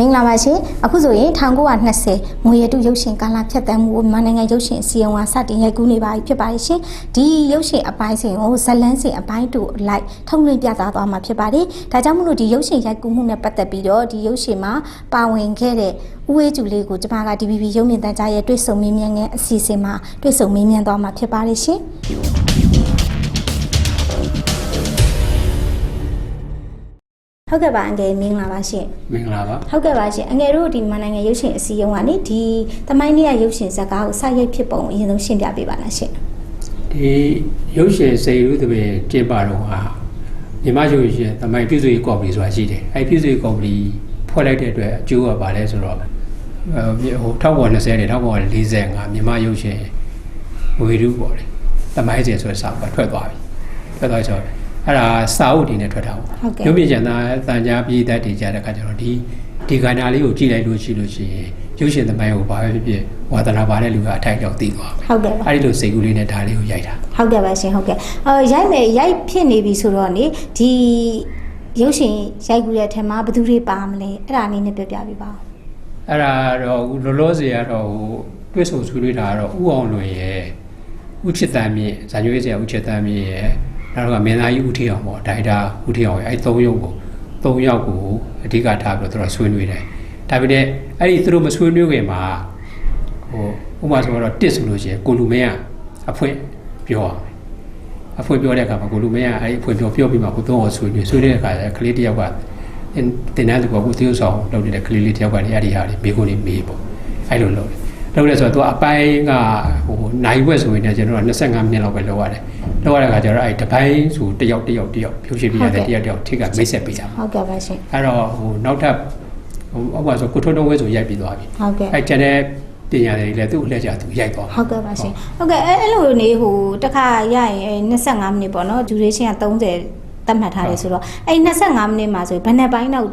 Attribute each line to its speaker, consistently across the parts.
Speaker 1: မင်္ဂလာပါရှင်အခုဆိုရင်1920ငွေရတုရုပ်ရှင်ကာလဖြတ်တန်းမှုကိုမြန်မာနိုင်ငံရုပ်ရှင်အစည်းအဝေးစတင်ရိုက်ကူးနေပါပြီဖြစ်ပါတယ်ရှင်ဒီရုပ်ရှင်အပိုင်းစဉ်ကိုဇလန်းစဉ်အပိုင်းတို့လိုက်ထုတ်လွှင့်ပြသသွားမှာဖြစ်ပါတယ်ဒါကြောင့်မလို့ဒီရုပ်ရှင်ရိုက်ကူးမှုနဲ့ပတ်သက်ပြီးတော့ဒီရုပ်ရှင်မှာပါဝင်ခဲ့တဲ့ဦးဝေးကျူလေးကိုကျွန်မက DVB ရုပ်မြင်သံကြားရဲ့တွေ့ဆုံမေးမြန်းခြင်းအစီအစဉ်မှာတွေ့ဆုံမေးမြန်းသွားမှာဖြစ်ပါတယ်ရှင် ဟုတ်ကဲ့ပါအငယ်မင်္ဂလာပါရှင်
Speaker 2: မင်္ဂလာပါ
Speaker 1: ဟုတ်ကဲ့ပါရှင်အငယ်တို့ဒီမန်နိုင်ငံရုပ်ရှင်အစည်းအဝေးကနေဒီသမိုင်းလေးရရုပ်ရှင်ဇာတ်ကားကိုစရိုက်ဖြစ်ပုံအရင်ဆုံးရှင်းပြပေးပါလားရှင်
Speaker 2: ဒီရုပ်ရှင်စေရုသပင်ကျင်းပတော့ဟာမြမရုပ်ရှင်သမိုင်းပြုစုရေးကော်မတီဆိုတာရှိတယ်အဲပြုစုရေးကော်မတီဖွဲ့လိုက်တဲ့အတွက်အကျိုးကပါလဲဆိုတော့အဲဟို1920နဲ့1945မြမရုပ်ရှင်ဝေရုပေါ့လေသမိုင်းစဉ်ဆိုတဲ့စာကထွက်သွားပြီထွက်သွားဆိုတော့ အဲ့ဒါစာအုပ်ဒီနဲ့ထွက်တာပေါ့ရုပ်မြင်ကျန်သားတန်ကြားပြည်သက်တည်ကြတဲ့အခါကျတော့ဒီဒီကဏ္ဍလေးကိုကြည့်လိုက်လို့ရှိလို့ရှိရင်ရုပ်ရှင်သမိုင်းကိုဘာပဲဖြစ်ဖြစ်ဝါသနာပါတဲ့လူကအထိုက်တော့သိသွားမယ်
Speaker 1: ဟုတ်ကဲ့ပါ
Speaker 2: အဲ့ဒီလိုစိတ်ကူးလေးနဲ့ဒါလေးကိုရိုက်တာ
Speaker 1: ဟုတ်ကဲ့ပါရှင်ဟုတ်ကဲ့အော်ရိုက်မယ်ရိုက်ဖြစ်နေပြီဆိုတော့နေဒီရုပ်ရှင်ရိုက်ကူတဲ့အထက်မှာဘယ်သူတွေပါမလဲအဲ့ဒါအနေနဲ့ပြောပြပေးပါဦး
Speaker 2: အဲ့ဒါတော့ဟိုလောလောဆယ်ကတော့ဟိုတွဲဆုံဆွေးနွေးတာကတော့ဥအောင်လွင်ရဲ့ဥချစ်တမ်းမြင့်ဇာညွေးဆရာဥချစ်တမ်းမြင့်ရဲ့ နောက်တော့ကမင်းသားကြီးဥထီအောင်ပေါ့ဒိုင်တာဥထီအောင်ရဲ့အဲ့သုံးရုပ်ကိုသုံးယောက်ကိုအဓိကထားပြီးတော့သူတို့ဆွေးနွေးတယ်ဒါပေမဲ့အဲ့ဒီသူတို့မဆွေးနွေးခင်မှာဟိုဥပမာဆိုတော့တစ်ဆိုလို့ရှိရင်ကိုလူမင်းကအဖွင့်ပြောရမယ်အဖွင့်ပြောတဲ့အခါမှာကိုလူမင်းကအဲ့ဒီအဖွင့်ပြောပြောပြီးမှကိုသုံးအောင်ဆွေးနွေးဆွေးနွေးတဲ့အခါကျကလေးတစ်ယောက်ကတင်တင်တဲ့သူကကိုသေုပ်ဆောင်လုပ်နေတဲ့ကလေးလေးတယောက်ကနေအဲ့ဒီဟာလေးမိကိုနေမေးပေါ့အဲ့လိုလုပ်တယ် လုပ်လဲဆိုတော့သူအပိုင်းကဟိုနိုင်ဝက်ဆိုရင်လည်းကျွန်တော်က25မိနစ်လောက်ပဲလုပ်ရတယ်လုပ်ရတဲ့အခါကျတော့အဲ့ဒီတစ်ပိုင်းဆိုတယောက်တယောက်တယောက်ဖြိုးရှင်းပြရတဲ့တယောက်တယောက်ထိကမိတ်ဆက်ပေးကြပါ
Speaker 1: ဟုတ်ကဲ့ပါရှင်
Speaker 2: အဲ့တော့ဟိုနောက်ထပ်ဟိုအောက်ပါဆိုကိုထွန်းတုံးဝဲဆိုရိုက်ပြီးသွားပြီ
Speaker 1: ဟုတ်ကဲ့
Speaker 2: အဲ့ကျန်တဲ့တင်ရတယ်လည်းသူ့အလှည့်ကြသူရိုက်သွား
Speaker 1: ဟုတ်ကဲ့ပါရှင်ဟုတ်ကဲ့အဲ့အဲ့လိုနေဟိုတစ်ခါရရင်25မိနစ်ပေါ့နော် duration က30သတ်မှတ်ထားတယ်ဆိုတော့အဲ့25မိနစ်မှာဆိုဘယ်နှစ်ပိုင်းတော့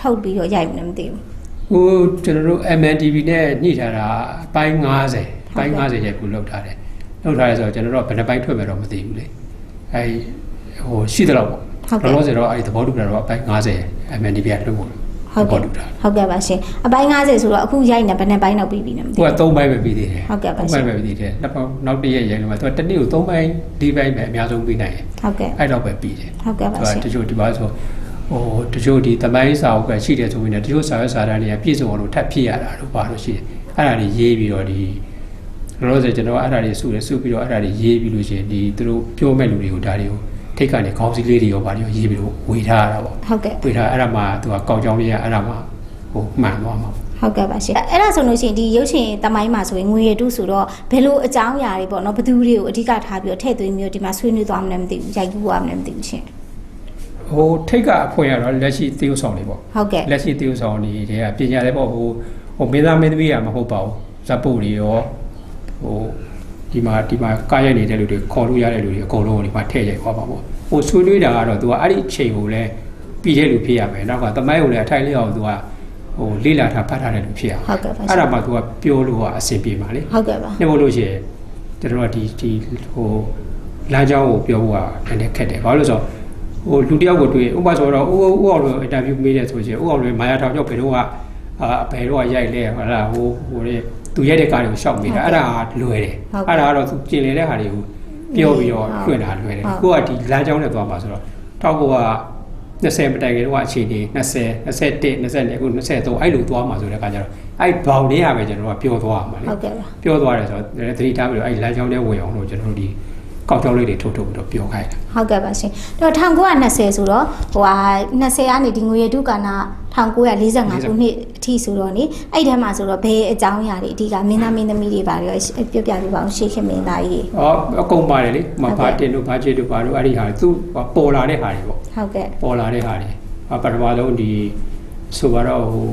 Speaker 1: ထုတ်ပြီးတော့ရိုက်မလဲမသိဘူး
Speaker 2: ဟိုကျွန်တော်တို့ MNTV နဲ့ညှိထားတာပိုင်း90ပိုင်း90ရိုက်ကူလောက်ထားတယ်လောက်ထားရဲဆိုတော့ကျွန်တော်တို့ကဘယ်နှပိုင်းထွက်မယ်တော့မသိဘူးလေအဲဟိုရှိတယ်တော့ပေါ့
Speaker 1: ဟုတ်ကဲ့
Speaker 2: လောလောဆယ်တော့အဲဒီသဘောတူတာတော့အပိုင်း90 MNTV ကလွတ်ဖို့
Speaker 1: ဟုတ်
Speaker 2: သဘော
Speaker 1: ကဲ့
Speaker 2: တူတာ
Speaker 1: ဟုတ်ကဲ့ပါရှင်အပိုင်း90ဆိုတော့အခုရိုက်နေဘယ်နှစ်ပိုင်းတော့ပြီးပြီလဲမသိ
Speaker 2: ဟို
Speaker 1: ဘူး
Speaker 2: က3ပိုင်းပဲပြီးသေးတယ်
Speaker 1: ဟုတ်ကဲ့ပါ
Speaker 2: 3
Speaker 1: ရှင်
Speaker 2: ပိုင်းပဲပြီးသေးတယ်နောက်နောက်တစ်ရက်ရိုက်လို့မှသူကတစ်နေ့ကို3ပိုင်း4ပိုင်းပဲအများဆုံးပြီးနိုင်တယ်
Speaker 1: ဟုတ်ကဲ့
Speaker 2: အဲ့တော့ပဲပြီးတယ်
Speaker 1: ဟုတ်ကဲ့ပါရှင်
Speaker 2: တချို့ဒီပါဆို ဟိုတချို့ဒီသမိုင်းစာအုပ်ကရှိတယ်ဆိုရင်လည်းတချို့စာရွက်စာတမ်းတွေကပြည့်စုံအောင်လို့ထပ်ဖြစ်ရတာလို့ပါလို့ရှိတယ်အဲ့ဒါတွေရေးပြီးတော့ဒီလောလောဆယ်ကျွန်တော်အဲ့ဒါတွေစုတယ်စုပြီးတော့အဲ့ဒါတွေရေးပြီးလို့ရှိရင်ဒီသူတို့ပြောမဲ့လူတွေကိုဒါတွေကိုထိတ်ကနေခေါင်းစည်းလေးတွေရောဗာတွေရောရေးပြီးတော့ဝေထားရတာပေါ့
Speaker 1: ဟုတ်ကဲ့
Speaker 2: ဝေထားအဲ့ဒါမှသူကကောက်ကြောင်းလေးကအဲ့ဒါမှဟိုမှန်သွားမှာပေါ့
Speaker 1: ဟုတ်ကဲ့ပါရှင်အဲ့ဒါဆိုလို့ရှိရင်ဒီရုပ်ရှင်တမိုင်းမှာဆိုရင်ငွေရတုဆိုတော့ဘယ်လိုအကြောင်းအရာတွေပေါ့နော်ဘယ်သူတွေကိုအဓိကထားပြီးတော့ထည့်သွင်းပြီးတော့ဒီမှာဆွေးနွေးသွားမလဲမသိဘူးရိုက်ကူးသွားမလဲမသိဘူးရှင်
Speaker 2: ဟိုထိတ်ကအဖွင့်ရတော့လက်ရှိသေုပ်ဆောင်လေးပေါ့
Speaker 1: ဟုတ်ကဲ့
Speaker 2: လက်ရှိသေုပ်ဆောင်နေတဲ့ပညာလည်းပေါ့ဟိုဟိုမင်းသားမင်းသမီးရမဟုတ်ပါဘူးဇက်ပုတ်တွေရောဟိုဒီမှာဒီမှာကားရိုက်နေတဲ့လူတွေခေါ်လို့ရတဲ့လူတွေအကုန်လုံးကိုဒီမှာထည့်ရိုက်သွားပါပေါ့ဟိုဆွေးနွေးတာကတော့ तू ကအဲ့ဒီအချိန်ကိုလည်းပြီးတဲ့လူဖြစ်ရမယ်နောက်ကတမိုင်းကိုလည်းအထိုက်လေးအောင် तू ကဟိုလေးလာထားဖတ်ထားတဲ့လူဖြစ်ရအောင်
Speaker 1: ဟုတ်ကဲ့ပါရှင်
Speaker 2: အဲ့ဒါမှ तू ကပြောလို့ကအဆင်ပြေပါလေ
Speaker 1: ဟုတ်ကဲ့ပါ
Speaker 2: နေမို့လို့ရှိရင်ကျွန်တော်တို့ကဒီဒီဟိုလမ်းကြောင်းကိုပြောဖို့ကနည်းနည်းခက်တယ်ဘာလို့လဲဆိုတော့ ဟိုလူတစ်ယောက်ကိုတွေ့ဥပမာဆိုတော့ဥဥအောင်လို့အင်တာဗျူးမေးတယ်ဆိုရင်ဥအောင်လို့မာယာထောင်ကြောက်ဘယ်တော့ကအာဘယ်တော့ကရိုက်လဲဟာလားဟိုဟိုလေသူရိုက်တဲ့ကားတွေကိုရှောက်မိတာအဲ့ဒါကလွယ်တယ်အဲ့ဒါကတော့သူကျင်လည်တဲ့ဟာတွေကိုပြောပြီးတော့လွှင့်တာလွယ်တယ်ကိုကဒီလမ်းကြောင်းနဲ့သွားမှာဆိုတော့တောက်ကက20မတိုင်ခင်တော့အခြေအနေ20 21 20အခု23အဲ့လိုသွားမှာဆိုတဲ့အခါကျတော့အဲ့ဘောင်လေးရပဲကျွန်တော်ကပြောသွားမှာလေ
Speaker 1: ဟုတ်ကဲ့ပါ
Speaker 2: ပြောသွားတယ်ဆိုတော့သတိထားပြီးတော့အဲ့လမ်းကြောင်းထဲဝင်အောင်လို့ကျွန်တော်တို့ဒီ ကောက်ကြောင်းလေးတွေထုတ်ထုတ်ပြီးတော့ပြောခိုင်းတာ
Speaker 1: ဟုတ်ကဲ့ပါရှင်တော့1920ဆိုတော့ဟိုဟာ20ကနေဒီငွေရတုကာလ1945ခုနှစ်အထိဆိုတော့နေအဲ့ဒီထဲမှာဆိုတော့ဘယ်အကြောင်းအရာတွေအဓိကမင်းသားမင်းသမီးတွေပါရောပြောပြပြပါအောင်ရှေ့ခင်မင်းသားကြီး။
Speaker 2: အော်အကုန်ပါတယ်လေ။မဘာတင်တို့ဘာချစ်တို့ဘာတို့အဲ့ဒီဟာတွေသူပေါ်လာတဲ့ဟာတွေပေါ့
Speaker 1: ဟုတ်ကဲ့။
Speaker 2: ပေါ်လာတဲ့ဟာတွေ။အပထမဆုံးဒီဆိုပါတော့ဟို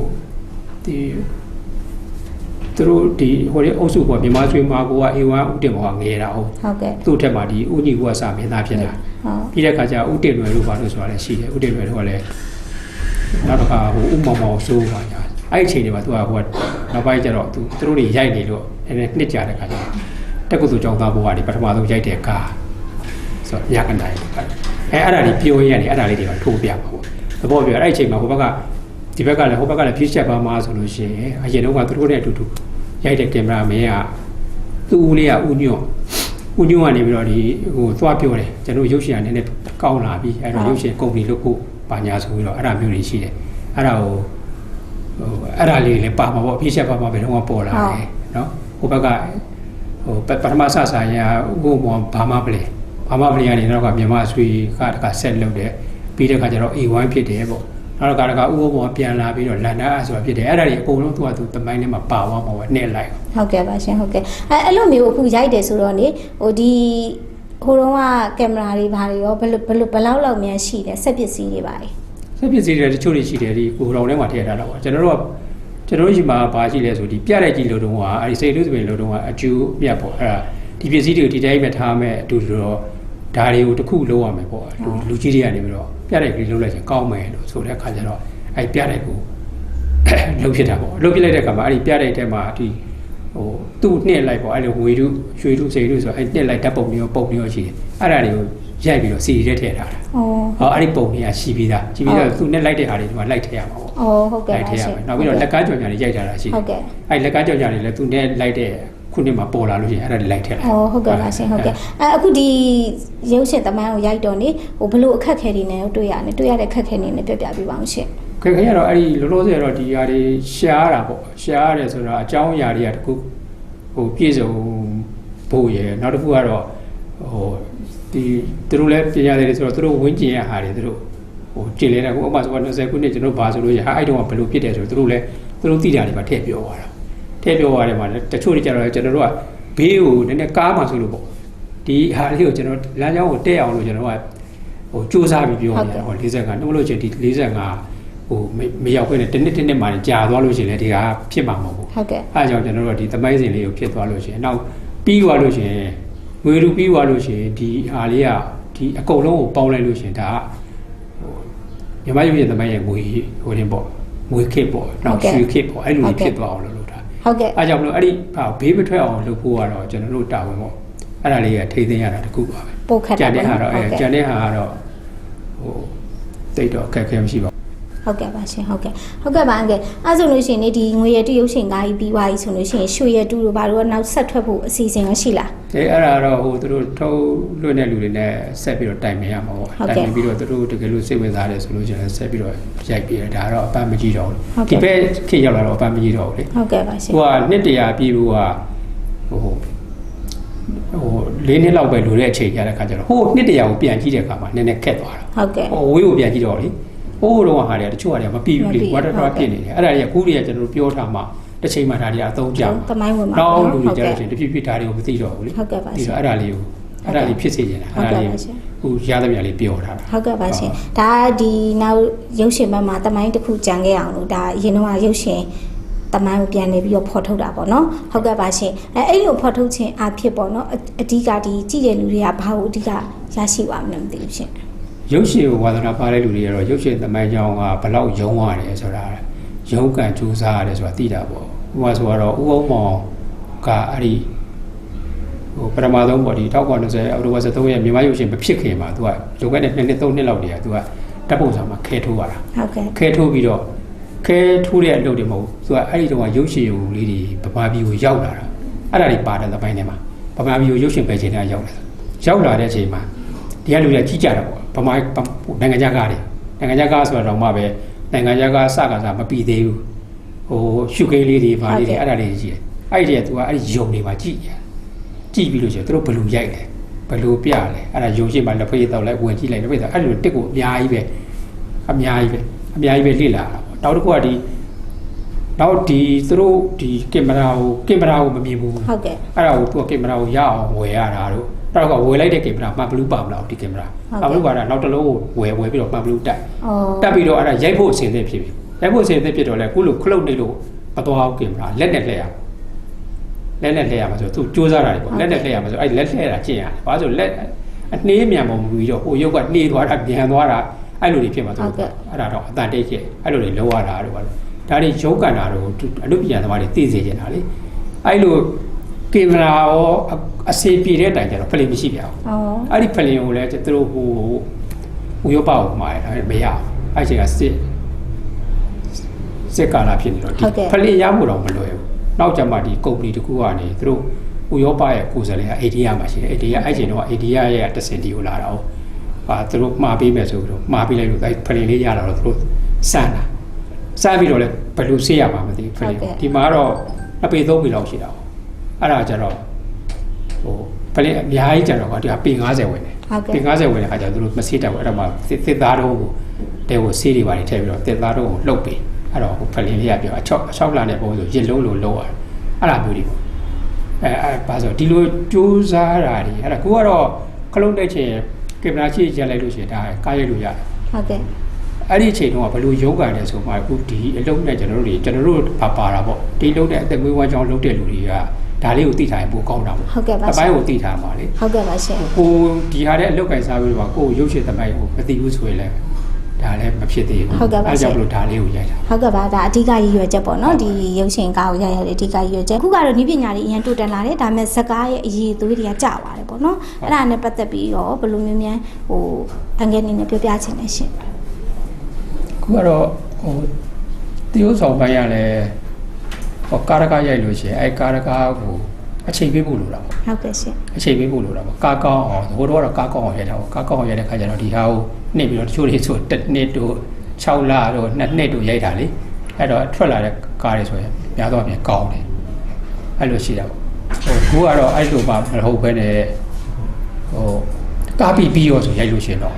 Speaker 2: ဒီ သူတို့ဒီဟိုလေအုပ်စုကမြန်မာဆွေမာကိုကအေဝါဥတင်ဘောကငယ်တာဟုတ်
Speaker 1: ဟုတ်ကဲ့
Speaker 2: သူ့ထက်မှာဒီဥညီကစာမင်းသားဖြစ်တာ
Speaker 1: ဟုတ်
Speaker 2: ပြီးတဲ့အခါကျဥတင်လွယ်တို့ဘာလို့ဆိုတာလဲရှိတယ်ဥတင်လွယ်တို့ကလည်းနောက်တစ်ခါဟိုဥမောင်မောင်ဆိုးပါညာအဲ့ဒီအချိန်တွေမှာသူကဟိုကနောက်ပိုင်းကျတော့သူသူတို့တွေရိုက်နေလို့အဲ့ဒါနှစ်ကြာတဲ့အခါကျတော့တက်ကုသူကျောင်းသားဘုရားတွေပထမဆုံးရိုက်တဲ့ကားဆိုတော့ရကနိုင်အဲ့အဲ့ဒါတွေပြောရရင်အဲ့ဒါလေးတွေကထိုးပြပါပေါ့သဘောပြောအဲ့ဒီအချိန်မှာဟိုဘက်ကဒီဘက်ကလည်းဟိုဘက်ကလည်းဖြည့်ချက်ပါမှာဆိုလို့ရှိရင်အရင်တော့ကသူတို့နဲ့အတူတူ ရိုက်တဲ့ကင်မရာမင်းကသူ့ဦးလေးကဦးညွန့်ဦးညွန့်ကနေပြီးတော့ဒီဟိုသွားပြောတယ်ကျွန်တော်ရုပ်ရှင်ကနည်းနည်းကောင်းလာပြီအဲ့တော့ရုပ်ရှင်ကုမ္ပဏီလုပ်ဖို့ပါညာဆိုပြီးတော့အဲ့ဒါမျိုးတွေရှိတယ်အဲ့ဒါကိုဟိုအဲ့ဒါလေးလည်းပါမှာပေါ့ဖြည့်ချက်ပါမှာဘယ်တော့မှပေါ်လာတယ်နော်ဟိုဘက်ကဟိုပထမဆဆာရဥပမောဘာမှပလေဘာမှပလေကနေတော့ကမြန်မာဆွေကတကဆက်လုပ်တယ်ပြီးတဲ့ခါကျတော့ A1 ဖြစ်တယ်ပေါ့ နောက်ကတကဥပဘောပြန်လာပြီးတော့လန်ဒန်အဆိုတာဖြစ်တယ်အဲ့ဒါတွေအကုန်လုံးသူကသူတမိုင်းထဲမှာပါသွားမှာပေါ့နှဲ့လိုက်
Speaker 1: ဟုတ်ကဲ့ပါရှင်ဟုတ်ကဲ့အဲအဲ့လိုမျိုးအခုရိုက်တယ်ဆိုတော့နေဟိုဒီဟိုတော့ကကင်မရာတွေဘာတွေရောဘယ်လိုဘယ်လိုဘယ်လောက်လောက်များရှိတယ်ဆက်ပစ္စည်းတွေပါလေ
Speaker 2: ဆက်ပစ္စည်းတွေတချို့တွေရှိတယ်ဒီကိုတော်ထဲမှာထည့်ထားတာပေါ့ကျွန်တော်တို့ကကျွန်တော်တို့ရှိမှာဘာရှိလဲဆိုဒီပြတဲ့ကြီးလို့တော့ကအဲ့ဒီစိတ်လူစပင်လို့တော့ကအကျူမြတ်ပေါ့အဲ့ဒါဒီပစ္စည်းတွေကိုဒီတိုင်းပဲထားမယ်အတူတူတော့ ဒါတွေကိုတစ်ခုလုံးရမယ်ပေါ့လူလူကြီးတွေကနေပြီးတော့ပြတဲ့ကြီးလုံးလိုက်ရင်ကောင်းမယ်လို့ဆိုတဲ့အခါကျတော့အဲ့ပြတဲ့ကိုလှုပ်ဖြစ်တာပေါ့လှုပ်ဖြစ်လိုက်တဲ့အခါမှာအဲ့ဒီပြတဲ့တဲမှာဒီဟိုသူ့နှစ်လိုက်ပေါ့အဲ့လိုဝေတုရွှေတုစိတုဆိုအဲ့နှစ်လိုက်ဓာတ်ပုံမျိုးပုံမျိုးရှိတယ်အဲ့ဒါတွေကိုရိုက်ပြီးတော့စီရီထဲထည့်ထားတာ။
Speaker 1: အော်
Speaker 2: ဟောအဲ့ဒီပုံတွေကရှိပြီးသားရှိပြီးတော့သူနဲ့လိုက်တဲ့ဟာတွေဒီမှာလိုက်ထည့်ရမှာပေါ့
Speaker 1: အော်ဟုတ်ကဲ့
Speaker 2: လိုက်
Speaker 1: ပါ
Speaker 2: ထည့်ရ
Speaker 1: ရှင်
Speaker 2: မယ်နောက်ပြီးတော့လက်ကားကြော်ညာတွေရိုက်ထားတာရှိ
Speaker 1: ဟုတ်ကဲ့
Speaker 2: အဲ့လက်ကားကြော်ညာတွေလည်းသူနဲ့လိုက်တဲ့ ခုနှစ်မှာပေါ်လာလို့ရှိရင်အဲ့ဒါတွေလိုက်ထည့်လိုက်
Speaker 1: အော်ဟုတ်ကဲ့ပါရှင်ဟုတ်ကဲ့အဲအခုဒီရုပ်ရှင်တမိုင်းကိုရိုက်တော့နေဟိုဘလို့အခက်ခဲတွေနဲ့တွေ့ရတယ်တွေ့ရတဲ့အခက်ခဲတွေနဲ့ပြပြပေးပါအောင်ရှင်
Speaker 2: ခင်ခင်ရတော့အဲ့ဒီလောလောဆယ်တော့ဒီဟာတွေရှားတာပေါ့ရှားရတယ်ဆိုတော့အကြောင်းအရာတွေကတခုဟိုပြည့်စုံဖို့ရယ်နောက်တစ်ခုကတော့ဟိုဒီသူတို့လည်းပြင်ရတယ်ဆိုတော့သူတို့ဝင်းကျင်ရဟာတွေသူတို့ဟိုကျင်လဲတာကိုဥပမာဆိုတော့20ခုနှစ်ကျွန်တော်ဘာဆိုလို့ရဟာအဲ့တုန်းကဘယ်လိုဖြစ်တယ်ဆိုတော့သူတို့လည်းသူတို့သိတာတွေပါထည့်ပြောသွားတာ ထည့်ပြောသွားတယ်မှာတချို့တွေကျတော့ကျွန်တော်တို့ကဘေးကိုနည်းနည်းကားမှဆိုလို့ပေါ့ဒီဟာလေးကိုကျွန်တော်လမ်းကြောင်းကိုတက်အောင်လို့ကျွန်တော်ကဟိုစူးစမ်းပြီးပြောနေတာဟော45နှုတ်လို့ချင်းဒီ45ဟိုမမရောက်ခွင့်နဲ့တစ်နှစ်တစ်နှစ်မှကြာသွားလို့ရှိရင်လည်းဒီဟာဖြစ်မှာမဟုတ်ဘူး
Speaker 1: ဟုတ်ကဲ့
Speaker 2: အဲအကြောင်းကျွန်တော်တို့ကဒီသမိုင်းစဉ်လေးကိုဖြစ်သွားလို့ရှိရင်နောက်ပြီးသွားလို့ရှိရင်ငွေလူပြီးသွားလို့ရှိရင်ဒီဟာလေးကဒီအကုန်လုံးကိုပေါင်းလိုက်လို့ရှိရင်ဒါကဟိုမြမရုပ်ရဲ့သမိုင်းရဲ့ငွေဟိုတင်ပေါ့ငွေခစ်ပေါ့နောက်ရွှေခစ်ပေါ့အဲ့လိုလေးဖြစ်သွားအောင်လုပ်လို့တာ
Speaker 1: ဟုတ်ကဲ့
Speaker 2: အဲကြောင့်မလို့အဲ့ဒီဟာဘေးမထွက်အောင်လုပ်ဖို့ကတော့ကျွန်တော်တို့တာဝန်ပေါ့အဲ့ဒါလေးကထိသိမ်းရတာတခုပါပဲ
Speaker 1: ပို့ခတ်
Speaker 2: ကြံ
Speaker 1: တာ
Speaker 2: တဲ့ဟာတော့အဲ
Speaker 1: ဟုတ်
Speaker 2: ကြံ
Speaker 1: ကဲ့
Speaker 2: တဲ့ဟာကတော့ဟိုတိတ်တော့အခက်အခဲမရှိပါဘူး
Speaker 1: ဟုတ်ကဲ့ပါရှင်ဟုတ်ကဲ့ဟုတ်ကဲ့ပါအန်ကဲအဲဆိုလို့ရှိရင်ဒီငွေရတုရုပ်ရှင်ကားကြီးပြီးသွားပြီဆိုလို့ရှိရင်ရွှေရတုတို့ဘာလို့နောက်ဆက်ထွက်ဖို့အစီအစဉ်ရောရှိလား
Speaker 2: အဲအဲ့ဒါတော့ဟိုသူတို့ထုတ်လွှင့်တဲ့လူတွေနဲ့ဆက်ပြီးတော့တိုင်ပင်ရမှာပေါ့
Speaker 1: ဟုတ်ကဲ့
Speaker 2: တိုင်ပင်ပြီးတော့သူတို့တကယ်လို့စိတ်ဝင်စားတယ်ဆိုလို့ရှိရင်ဆက်ပြီးတော့ရိုက်ပြီးတယ်ဒါကတော့အပန်းမကြည့်တော့
Speaker 1: ဟုတ်
Speaker 2: ဘူး
Speaker 1: ကဲ့
Speaker 2: ဒီဘက်ခေတ်ရောက်လာတော့အပန်းမကြည့်တော့ဘူးလေ
Speaker 1: ဟုတ်ကဲ့ပါရှင်
Speaker 2: ဟိုကနှစ်တရာပြည့်ဖို့ကဟိုဟိုလေးနှစ်လောက်ပဲလိုတဲ့အချိန်ကြတဲ့ခါကျတော့ဟိုနှစ်တရာကိုပြန်ကြည့်တဲ့အခါမှာနည်းနည်းခက်သွားတာ
Speaker 1: ဟုတ်ကဲ့
Speaker 2: ဟိုဝေးကိုပြန်ကြည့်တော့လေ ဟိုတော့ဟာတွေကတချို့ဟာတွေကမပြီးဘူးလေ
Speaker 1: မပြီး
Speaker 2: ဝါတာတာဖြစ်နေတယ်အဲ့ဒါတွေကအခုတွေကကျွန်တော်တို့ပြောထားမှတစ်ချိန်မှဒါတွေကအသုံးကျ
Speaker 1: တမိုင်းဝင်ပါ
Speaker 2: နောက်လူတွေကြ
Speaker 1: ဟုတ်
Speaker 2: တော့
Speaker 1: ကဲ့
Speaker 2: တဖြည်းဖြည်းဒါတွေကိုမသိတော့ဘူးလေ
Speaker 1: ဟုတ်ကဲ့ပါ
Speaker 2: ဒီ
Speaker 1: ရှင်
Speaker 2: တော့အဲ့ဒါလေးကိုအဲ့ဒါလေးဖြစ်စေချင်တာ
Speaker 1: ဟုတ်
Speaker 2: အဲ့ဒါ
Speaker 1: ကဲ့
Speaker 2: လေး
Speaker 1: ပါရှင်
Speaker 2: ဟိုရသမျှလေးပြောထားတာ
Speaker 1: ဟုတ်ကဲ့ပါရှင်ဒါကဒီနောက်ရုပ်ရှင်ဘက်မှာတမိုင်းတစ်ခုကြံခဲ့အောင်လို့ဒါအရင်တော့ကရုပ်ရှင်တမိုင်းကိုပြန်နေပြီးတော့ဖော်ထုတ်တာပေါ့နော်ဟုတ်ကဲ့ပါရှင်အဲအဲ့လိုဖော်ထုတ်ခြင်းအဖြစ်ပေါ့နော်အအဓိကဒီကြည့်တဲ့လူတွေကဘာလို့အဓိကရရှိပါမလဲမသိဘူးရှင်
Speaker 2: ရုပ်ရှင်ကိုဝါသနာပါတဲ့လူတွေကတော့ရုပ်ရှင်သမိုင်းကြောင်းကဘလောက်ယုံရတယ်ဆိုတာရုံးကန်စူးစားရတယ်ဆိုတာသိတာပေါ့ဥပမာဆိုတော့ဥအောင်မောင်ကအဲ့ဒီဟိုပထမဆုံးပေါ့ဒီ1920အောက်တိုဘာ23ရက်မြန်မာရုပ်ရှင်မဖြစ်ခင်မှာသူကလွန်ခဲ့တဲ့2နှစ်3နှစ်လောက်တည်းကသူကတပ်ပုံဆောင်မှာခဲထိုးရတာ
Speaker 1: ဟုတ်ကဲ့
Speaker 2: ခဲထိုးပြီးတော့ခဲထိုးတဲ့အလုပ်တွေမဟုတ်ဘူးသူကအဲ့ဒီတော့ကရုပ်ရှင်ရုံလေးတွေဗမာပြည်ကိုရောက်လာတာအဲ့ဒါတွေပါတယ်သမိုင်းထဲမှာဗမာပြည်ကိုရုပ်ရှင်ပဲချိန်တည်းရောက်လာတာရောက်လာတဲ့အချိန်မှာ ဒီကလူတွေကကြီးကြတာပေါ့ဗမာနိုင်ငံခြားကားတွေနိုင်ငံခြားကားဆိုတော့မှပဲနိုင်ငံခြားကားစကားစားမပြီးသေးဘူးဟိုရှုကိန်းလေးတွေဗာလေးတွေအဲ့ဒါလေးကြီးတယ်အဲ့ဒီတည်းကသူကအဲ့ဒီယုံတွေမှာကြည့်ရကြည့်ပြီးလို့ရှိရင်သူတို့ဘယ်လိုရိုက်လဲဘယ်လိုပြလဲအဲ့ဒါယုံရှိမှလက်ဖေးတောက်လိုက်ဝင်ကြည့်လိုက်လက်ဖေးတောက်အဲ့လိုတစ်ကိုအများကြီးပဲအများကြီးပဲအများကြီးပဲလေ့လာတာပေါ့နောက်တစ်ခုကဒီနောက်ဒီသူတို့ဒီကင်မရာကိုကင်မရာကိုမမြင်ဘူး
Speaker 1: ဟုတ်ကဲ့
Speaker 2: အဲ့ဒါကိုသူကကင်မရာကိုရအောင်ဝယ်ရတာတို့ နောက်ကဝယ်လိုက်တဲ့ကင်မရာမှန်ဘလူးပါမလားဒီကင်မရာ
Speaker 1: ဟုတ်ကဲ့
Speaker 2: မှန်ဘလူးပါတာနောက်တစ်လုံးကိုဝယ်ဝယ်ပြီးတော့မှန်ဘလူးတက်
Speaker 1: အော်
Speaker 2: တက်ပြီးတော့အဲ့ဒါရိုက်ဖို့အဆင်သင့်ဖြစ်ပြီရိုက်ဖို့အဆင်သင့်ဖြစ်တော့လေခုလိုခလုတ်နေလို့မတော်အောင်ကင်မရာလက်နဲ့လှည့်ရလက်နဲ့လှည့်ရမှာဆိုသူစူးစမ်းတာတွေပေါ့လက်နဲ့လှည့်ရမှာဆိုအဲ့လက်လှည့်တာကျင့်ရတယ်ဘာလို့ဆိုလက်အနှေးမြန်ပုံမူပြီးတော့ဟိုရုပ်ကနှေးသွားတာမြန်သွားတာအဲ့လိုတွေဖြစ်မှာဆို
Speaker 1: ဟုတ်ကဲ့
Speaker 2: အဲ့ဒါတော့အတန်တိတ်ဖြစ်အဲ့လိုတွေလောရတာတို့ပါလို့ဒါတွေရုပ်ကန်တာတို့အနုပညာသမားတွေသိစေချင်တာလေအဲ့လို ကင်မရာရောအအစေပြေတဲ့အတိုင်ကျတော့ဖလင်မရှိပြအောင်
Speaker 1: အော်
Speaker 2: အဲ့ဒီဖလင်ကိုလည်းသူတို့ဟိုဥရောပကိုမှားတယ်ဒါပေမဲ့မရအောင်အဲ့ချိန်ကစစ်စစ်ကာလဖြစ်နေတော့ဒီ
Speaker 1: ဟုတ်ကဲ့
Speaker 2: ဖလင်ရမှုတော့မလွယ်ဘူးနောက်ကျမှဒီကုမ္ပဏီတစ်ခုကနေသူတို့ဥရောပရဲ့ကိုယ်စားလှယ်ကအိန္ဒိယမှာရှိတယ်အိန္ဒိယအဲ့ချိန်တော့အိန္ဒိယရဲ့တစင်တီကိုလာတော့ဟာသူတို့မှားပေးမယ်ဆိုပြီးတော့မှားပေးလိုက်လို့အဲ့ဖလင်လေးရလာတော့သူတို့စမ်းတာစမ်းပြီးတော့လည်းဘယ်လိုဆေးရမှာမသိဘူးဖလင်ကိုဒီမှာတော့အပေသုံးပေလောက်ရှိတာပေါ့ အဲ့ဒါကြတော့ဟိုဖလင်အများကြီးကြတော့ကဒီကပေ90ဝင်တယ်
Speaker 1: ဟုတ်ကဲ့
Speaker 2: ပေ90ဝင်တဲ့ခါကျတော့သူတို့မဆေးတက်ဘူးအဲ့တော့မှသစ်သားတော့ကိုတဲကိုဆေးတွေပါနေထည့်ပြီးတော့သစ်သားတော့ကိုလှုပ်ပေးအဲ့တော့ဟိုဖလင်လေးကပြောအချောက်အချောက်လာတဲ့ပုံဆိုရစ်လုံးလိုလုံးရတယ်အဲ့လိုမျိုးတွေပေါ့အဲအဲဘာဆိုဒီလိုစူးစားတာတွေအဲ့ဒါကိုကတော့ခလုံးတဲ့ချိန်ကင်မရာကြည့်ရက်လိုက်လို့ရှိရင်ဒါကားရိုက်လို့ရတယ်
Speaker 1: ဟုတ်ကဲ့
Speaker 2: အဲ့ဒီအချိန်တုန်းကဘယ်လိုရုံးကန်လဲဆိုမှအခုဒီအလုံးနဲ့ကျွန်တော်တို့တွေကျွန်တော်တို့ပါပါတာပေါ့ဒီလုံးနဲ့အသက်မွေးဝမ်းကြောင်းလုပ်တဲ့လူတွေက ဒါလေးကိုသိထားရင်ပိုကောင်းတာပေါ့
Speaker 1: ဟုတ်ကဲ့ပါ
Speaker 2: အပိုင်းကိုသိထားမှာလေ
Speaker 1: ဟုတ်ကဲ့ပါရှင်
Speaker 2: ကိုဒီဟာတဲ့အလုတ်ကင်စားပြီးတော့ကိုရုပ်ရှင်သမိုင်းကိုမသိဘူးဆိုရင်လည်းဒါလည်းမဖြစ်သေးဘူး
Speaker 1: ဟုတ်ကဲ့ပါ
Speaker 2: အဲ
Speaker 1: ဆရာ
Speaker 2: ကြောင့်မလို့ဒါလေးကိုရိုက်တာ
Speaker 1: ဟုတ်ကဲ့ပါဒါအဓိကရည်ရွယ်ချက်ပေါ့နော်ဒီရုပ်ရှင်ကားကိုရရတဲ့အဓိကရည်ရွယ်ချက်အခုကတော့ဤပညာတွေအရင်တိုးတက်လာတယ်ဒါပေမဲ့ဇက်ကားရဲ့အရေးသွေးတွေကကျသွားတယ်ပေါ့နော်အဲ့ဒါနဲ့ပတ်သက်ပြီးတော့ဘယ်လိုမျိုးများဟိုအငယ်နေနဲ့ပြောပြချင်လဲရှင်
Speaker 2: ခုကတော့ဟိုတရုပ်ဆောင်ပိုင်းရလဲ ဟောကာရကရိုက်လို့ရှိရင်အဲကာရကကိုအချိန်ပေးဖို့လိုတာပေါ့
Speaker 1: ဟုတ်ကဲ့ရှင်
Speaker 2: အချိန်ပေးဖို့လိုတာပေါ့ကာကောင်းအောင်ဟိုတော့ကတော့ကာကောင်းအောင်ရိုက်တာပေါ့ကာကောင်းအောင်ရိုက်တဲ့ခါကျတော့ဒီဟာကိုနှိပ်ပြီးတော့တချို့တွေဆိုတစ်နှစ်တို့6လတို့2နှစ်တို့ရိုက်တာလေအဲ့တော့ထွက်လာတဲ့ကားတွေဆိုရင်များတော့ပြန်ကောင်းတယ်အဲ့လိုရှိတာပေါ့ဟိုကိုကတော့အဲ့လိုမှမဟုတ်ဘဲနဲ့ဟိုကားပြီးပြီးရောဆိုရိုက်လို့ရှိရင်တော့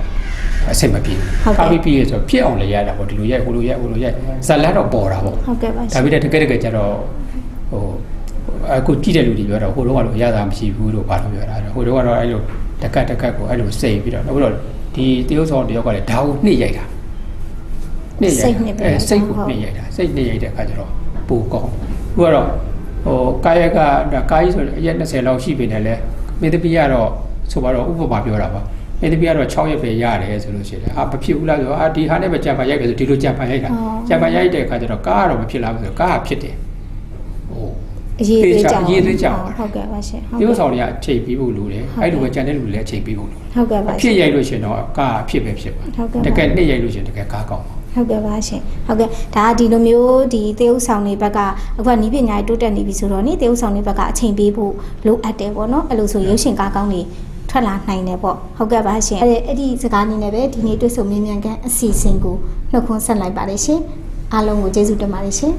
Speaker 2: အဆင်မပြေဘူးကားပြီးပြီးရဆိုဖြစ်အောင်လည်းရတာပေါ့ဒီလိုရိုက်ဟိုလိုရိုက်ဟိုလိုရိုက်ဇက်လက်တော့ပေါ်တာပေါ့
Speaker 1: ဟုတ်ကဲ့ပါရှ
Speaker 2: ဒါ
Speaker 1: င်
Speaker 2: ပေမဲ့တကယ်တကယ်ကျတော့ဟိုအခုကြည့်တဲ့လူတွေပြောတော့ဟိုတော့ကတော့ရတာမရှိဘူးလို့ဘာလို့ပြောတာလဲဟိုတော့ကတော့အဲ့လိုတကတ်တကတ်ကိုအဲ့လိုစိတ်ပြီးတော့နောက်ပြီးတော့ဒီတရုပ်ဆောင်တယောက်ကလည်းဒါကိုနှိမ့်ရိုက်တာနှိမ့်ရိုက်တာအဲစိတ်ကိုနှိမ့်ရိုက်တာစိတ်နှိမ့်ရိုက်တဲ့အခါကျတော့ပိုကောင်းခုကတော့ဟိုကာယကဒါကာယဆိုအရက်20လောက်ရှိပြီနဲ့လဲမေတ္တပိကတော့ဆိုပါတော့ဥပမာပြောတာပါ မေတ္တပိကတော့6ရက်ပဲရတယ်ဆိုလို့ရှိရင်အာမဖြစ်ဘူးလားဆိုတော့အာဒီဟာနဲ့ပဲကြံပါရိုက်တယ်ဆိုဒီလိုကြံပါရိုက်တာဂျပန်ရိုက်တဲ့အခါကျတော့ကားကတော့မဖြစ်လာဘူးဆိုတော့ကားကဖြစ်တယ်ဟို
Speaker 1: အရေးသွေးကြောင်
Speaker 2: အရေးသွေးကြောင်
Speaker 1: ဟုတ်ကဲ့ပါရှင်
Speaker 2: ဒီဥဆောင်တွေကအချိန်ပြီးဖို့လိုတယ်အဲ့လိုပဲကြံတဲ့လူတွေလည်းအချိန်ပြီးဖို့လိုတယ်
Speaker 1: ဟုတ်ကဲ့ပါ
Speaker 2: အ
Speaker 1: ရှ
Speaker 2: ဖြစ်
Speaker 1: င်
Speaker 2: ရိုက်လို့ရှရင်တော့ကားအဖြစ်ပဲဖြစ်ပါ
Speaker 1: ဟုတ်ကဲ့ပါ
Speaker 2: တကယ်နှစ်ရိုက်လို့ရှရင်တကယ်ကားကောင်းပါ
Speaker 1: ဟုတ်ကဲ့ပါရှင်ဟုတ်ကဲ့ဒါကဒီလိုမျိုးဒီသေဥဆောင်တွေဘက်ကအခုကနီးပညာတွေတိုးတက်နေပြီဆိုတော့နိသေဥဆောင်တွေဘက်ကအချိန်ပေးဖို့လိုအပ်တယ်ပေါ့နော်အဲ့လိုဆိုရုပ်ရှင်ကားကောင်းတွေ ထွက်လာနိုင်တယ်ပေါ့ဟုတ်ကဲ့ပါရှင်အဲ့ဒီအဲ့ဒီစကားအနေနဲ့ပဲဒီနေ့တွေ့ဆုံမြင်မြန်ကန်အစီအစဉ်ကိုနှုတ်ခွန်းဆက်လိုက်ပါတယ်ရှင်အားလုံးကိုကျေးဇူးတင်ပါတယ်ရှင်